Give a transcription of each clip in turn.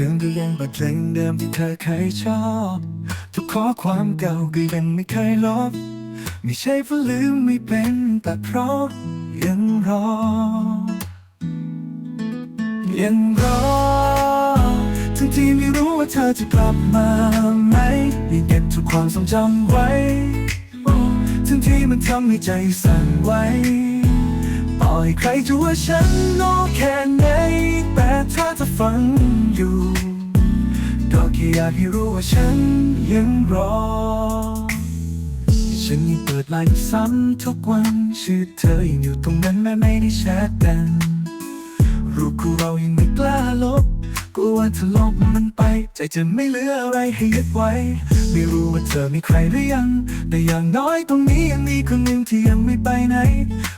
คืนก็ยังเปิดเพลงเดิมที่เธอเคยชอบ ทุกข้อความเก่าก็ยังไม่เคยลบ ไม่ใช่เพราะลืมไม่เป็น แต่เพราะยังรอ ยังรอ ทั้งที่ไม่รู้ว่าเธอจะกลับมาไหมยังเก็บทุกความทรงจำไว้ ทั้งที่มันทำให้ใจสั่นไหวต่อให้ใครจะว่าฉันโง่แค่ไหนแต่ถ้าจะฟังอยู่ ค่อยากให้รู้ว่าฉันยังรอ ฉันยังเปิดไลน์ซ้ำทุกวันชื่อเธอยังอยู่ตรงนั้นแม้ไม่ได้แชทกันรูปคู่เรายังไม่กล้าล กลัวถ้าลบมันไป ใจจะไม่เหลืออะไรให้ยึดไว้ ไม่รู้ว่าเธอมีใครหรือยัง แต่อย่างน้อยตรงนี้ยังมีคนหนึ่งที่ยังไม่ไปไหน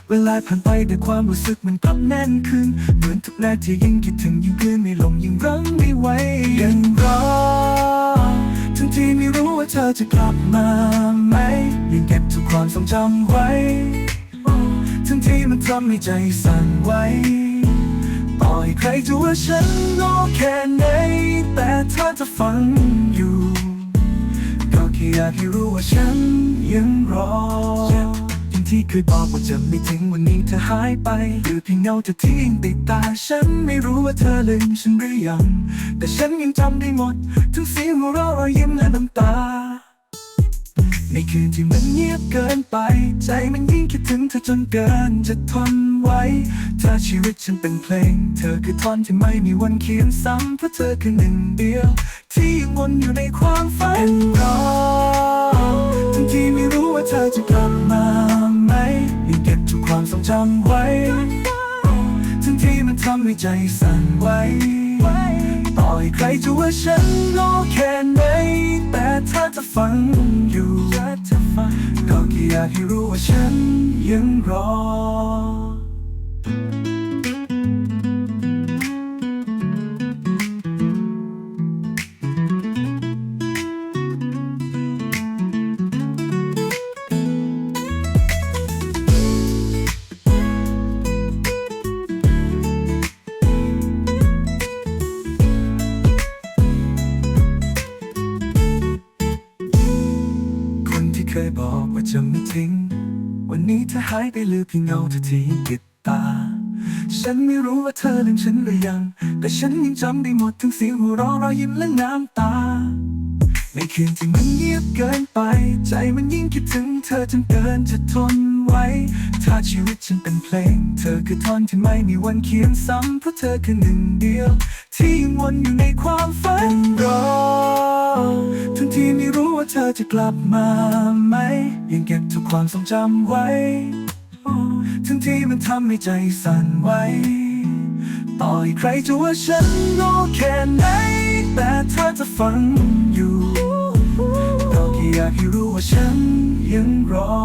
เวลาผ่านไปแต่ความรู้สึกมันกลับแน่นขึ้น เหมือนทุกนาทียิ่งคิดถึงยิ่งกลืนไม่ลงยิ่งรั้งไม่ไหวยังรอทั้งที่ไม่รู้ว่าเธอจะกลับมาไหมยังเก็บทุกความทรงจำไว้ ทั้งที่มันทำให้ใจสั่นไหว อให้ใครจะว่าฉันโง่แค่ไหน แต่ถ้าจะฟังอยู่ ก็แค่อยากให้รู้ว่าฉันยังรออย่างที่เคยบอกว่าจะไม่ทิ้งวันนี้เธอหายไปหรือเพียงเงาเธอที่ยังติดตา ฉันไม่รู้ว่าเธอลืมฉันหรือยัง แต่ฉันยังจำได้หมด ทั้งเสียงหัวเราะรอยยิ้มและน้ำตา ในคืนที่มันเงียบเกินไปใจมันยิ่ อจนเกินจะทนไว้ ถ้าชีวิตฉันเป็นเพลง เธอคือท่อนที่ไม่มีวันเขียนซ้ำเพราะเธอคือหนึ่งเดียว ที่ยังวนอยู่ในความฝันรอทั้งที่ไม่รู้ว่าเธอจะกลับมาไหมยังเก็บทุกความทรงจำไว้ ทั้งที่มันทำให้ใจสั่นไหวต่อให้ใครจะว่าฉันโง่แค่ไหนแต่ถ้าจะฟังอยู่ก็แค่อยากให้รู้ว่าฉัน ยังรอ คนที่เคยบอกว่าจะไม่ทิ้ง วันนี้เธอหายไปหรือเพียงเงาเธอที่ติดตา ฉันไม่รู้ว่าเธอลืมฉันหรือยัง แต่ฉันยังจำได้หมดทั้งเสียงหัวเราะรอยยิ้มและน้ำตา ในคืนที่มันเงียบเกินไป ใจมันยิ่งคิดถึงเธอจนเกินจะทนไว้ ถ้าชีวิตฉันเป็นเพลง เธอคือท่อนที่ไม่มีวันเขียนซ้ำเพราะเธอคือหนึ่งเดียว ที่ยังวนอยู่ในความฝันรอ ธอจะกลับมาไหม ยังเก็บทุกความทรงจำไว้ ทั้งที่มันทำให้ใจสั่นไหวต่อให้ใครจะว่าฉันโง่แค่ไหน แต่เธอจะฟังอยู่เราแค่อยากให้รู้ว่าฉันยังรอ